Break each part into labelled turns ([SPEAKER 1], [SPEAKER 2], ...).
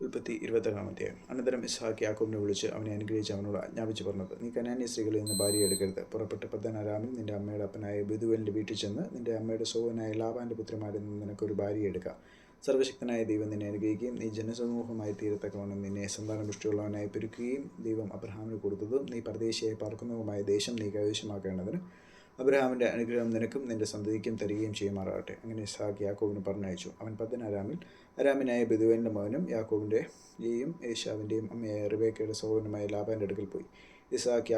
[SPEAKER 1] ഉൽപ്പത്തി ഇരുപത്തേഴാം അധ്യായം. അനന്തരം ഇസ്ഹാക്ക് യാക്കോബിനെ വിളിച്ച് അവനെ അനുഗ്രഹിച്ച് അവനോട് ആജ്ഞാപിച്ചു പറഞ്ഞത് നീ കനാന്യ സ്ത്രീകളിൽ നിന്ന് ഭാര്യ എടുക്കരുത്. പുറപ്പെട്ട് പദ്ധനാരാമിൽ നിന്റെ അമ്മയുടെ അപ്പനായ ബിദുവലിന്റെ വീട്ടിൽ ചെന്ന് നിന്റെ അമ്മയുടെ സോഹനായ ലാബാന്റെ പുത്രിമാരിൽ നിന്ന് നിനക്കൊരു ഭാര്യ എടുക്കാം. സർവശക്തനായ ദൈവം നിന്നെ അനുഗ്രഹിക്കുകയും നീ ജനസമൂഹമായി തീരത്തക്കവണ്ണം നിന്നെ സന്താനപുഷ്ടിയുള്ളവനായി പെരുക്കുകയും ദൈവം അബ്രഹാമിന് കൊടുത്തതും നീ പരദേശിയായി പാർക്കുന്നതുമായ ദേശം നീ കൈവശമാക്കേണ്ടതിന് അബ്രഹാമിന്റെ അനുഗ്രഹം നിനക്കും നിന്റെ സന്തതിക്കും തരികയും ചെയ്യുമാറാകട്ടെ. അങ്ങനെ ഇസ്ഹാഖ് യാക്കോബിന് പറഞ്ഞയച്ചു. അവൻ പത്തനാരാമിൽ അരാമിനായ ബിദുവേന്റെ മകനും യാക്കോബിന്റെയും ഏഷ്യാവിന്റെയും അമ്മയായ റിബേക്കയുടെ സഹോദരനുമായ ലാബാന്റെ അടുക്കൽ പോയി. ഇസ്ഹാക്ക്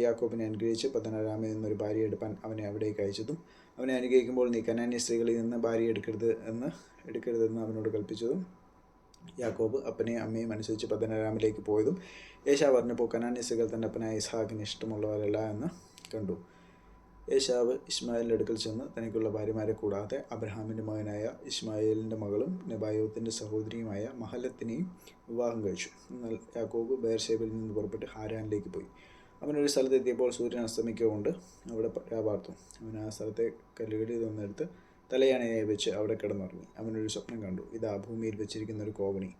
[SPEAKER 1] യാക്കോബിനെ അനുഗ്രഹിച്ച് പത്തനാരാമിൽ നിന്നൊരു ഭാര്യ എടുപ്പാൻ അവനെ അവിടേക്ക് അയച്ചതും അവനെ അനുഗ്രഹിക്കുമ്പോൾ നീ കനാന്യ സ്ത്രീകളിൽ നിന്ന് ഭാര്യ എടുക്കരുത് എന്ന് എടുക്കരുതെന്ന് അവനോട് കൽപ്പിച്ചതും യാക്കോബ് അപ്പനെയും അമ്മയും അനുസരിച്ച് പത്തനാരാമിലേക്ക് പോയതും ഏശാ പറഞ്ഞപ്പോൾ കനാന്യ സ്ത്രീകൾ തന്റെ അപ്പനായ ഇസ്ഹാഖിന് ഇഷ്ടമുള്ളവരല്ല എന്ന് കണ്ടു. ഏശാവ് ഇസ്മായിലിന്റെ അടുക്കൽ ചെന്ന് തനിക്കുള്ള ഭാര്യമാരെ കൂടാതെ അബ്രഹാമിന്റെ മകനായ ഇസ്മായിലിന്റെ മകളും നെബായോത്തിന്റെ സഹോദരിയുമായ മഹലത്തിനെയും വിവാഹം കഴിച്ചു. എന്നാൽ യാക്കോബ് ബേർഷേബിൽ നിന്ന് പുറപ്പെട്ട് ഹാരാനിലേക്ക് പോയി. അവനൊരു സ്ഥലത്തെത്തിയപ്പോൾ സൂര്യൻ അസ്തമിക്കൊണ്ട് അവിടെ രാപാർത്തു അവൻ ആ സ്ഥലത്തെ കല്ലുകളിൽ നിന്നെടുത്ത് തലയാണയായി വെച്ച് അവിടെ കിടന്നുറങ്ങി. അവനൊരു സ്വപ്നം കണ്ടു. ഇതാ ഭൂമിയിൽ വെച്ചിരിക്കുന്ന ഒരു കോവണി.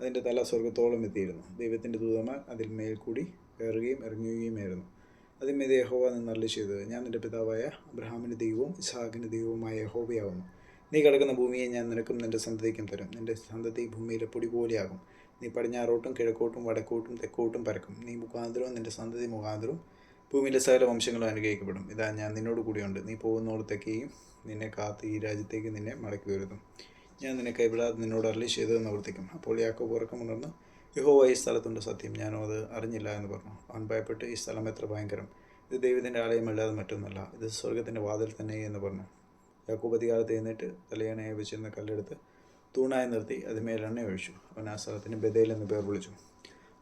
[SPEAKER 1] അതിന്റെ തല സ്വർഗത്തോളം എത്തിയിരുന്നു. ദൈവത്തിന്റെ ദൂതന്മാർ അതിൽ മേൽക്കൂടി കയറുകയും ഇറങ്ങുകയുമായിരുന്നു. അതിന്മേത് യഹോവ നിന്നരളി ചെയ്തത്. ഞാൻ നിന്റെ പിതാവായ അബ്രഹാമിന്റെ ദൈവവും ഇസാഖിന്റെ ദൈവവുമായ യഹോവയാവുന്നു നീ കിടക്കുന്ന ഭൂമിയെ ഞാൻ നിനക്കും നിന്റെ സന്തതിക്കും തരും. നിന്റെ സന്തതി ഭൂമിയിലെ പൊടി പോലെയാകും നീ പടിഞ്ഞാറോട്ടും കിഴക്കോട്ടും വടക്കോട്ടും തെക്കോട്ടും പരക്കും. നീ മുഖാന്തരവും നിന്റെ സന്തതി മുഖാന്തരവും ഭൂമിയിലെ സകല വംശങ്ങളും അനുഗ്രഹിക്കപ്പെടും. ഇതാ ഞാൻ നിന്നോട് കൂടിയുണ്ട്. നീ പോകുന്നോടത്തേക്കെയും നിന്നെ കാത്ത് ഈ രാജ്യത്തേക്ക് നിന്നെ മടക്കി വരുത്തും. ഞാൻ നിന്നെ കൈവിടാതെ നിന്നോട് അരളി ചെയ്തത് നിവർത്തിക്കും അപ്പോൾ യാക്കോബ് ഉറക്കമുണർന്ന് യഹോവ ഈ സ്ഥലത്തുണ്ട് സത്യം. ഞാനോ അത് അറിഞ്ഞില്ല എന്ന് പറഞ്ഞു. അവൻ ഭയപ്പെട്ട് ഈ സ്ഥലം എത്ര ഭയങ്കരം. ഇത് ദൈവത്തിന്റെ ആലയമല്ലാതെ മറ്റൊന്നല്ല ഇത് സ്വർഗത്തിന്റെ വാതിൽ തന്നെ എന്ന് പറഞ്ഞു. യാക്കോബ് അധികാരത്ത് എഴുന്നേറ്റ് തലയണയെ വെച്ചിരുന്ന കല്ലെടുത്ത് തൂണായി നിർത്തി അതിന്മേൽ എണ്ണ ഒഴിച്ചു. അവൻ ആ സ്ഥലത്തിന് ബദേൽ എന്ന് പേർ വിളിച്ചു.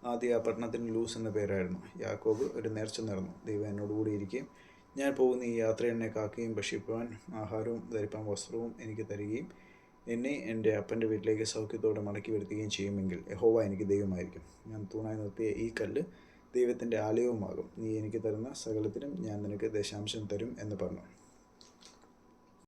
[SPEAKER 1] ആദ്യം ആ പട്ടണത്തിന് ലൂസ് എന്ന പേരായിരുന്നു. യാക്കോബ് ഒരു നേർച്ച നേർന്നു ദൈവം എന്നോട് കൂടി ഇരിക്കുകയും ഞാൻ പോകുന്ന ഈ യാത്ര എന്നെ കാക്കുകയും ഭക്ഷിക്കുവാൻ ആഹാരവും ധരിപ്പാൻ വസ്ത്രവും എനിക്ക് തരികയും എന്നെ എന്റെ അപ്പന്റെ വീട്ടിലേക്ക് സൗഖ്യത്തോടെ മടക്കി വരുത്തുകയും ചെയ്യുമെങ്കിൽ യഹോവ എനിക്ക് ദൈവമായിരിക്കും. ഞാൻ തൂണായി നിർത്തിയ ഈ കല്ല് ദൈവത്തിന്റെ ആലയവുമാകും. നീ എനിക്ക് തരുന്ന സകലത്തിനും ഞാൻ നിനക്ക് ദശാംശം തരും എന്ന് പറഞ്ഞു.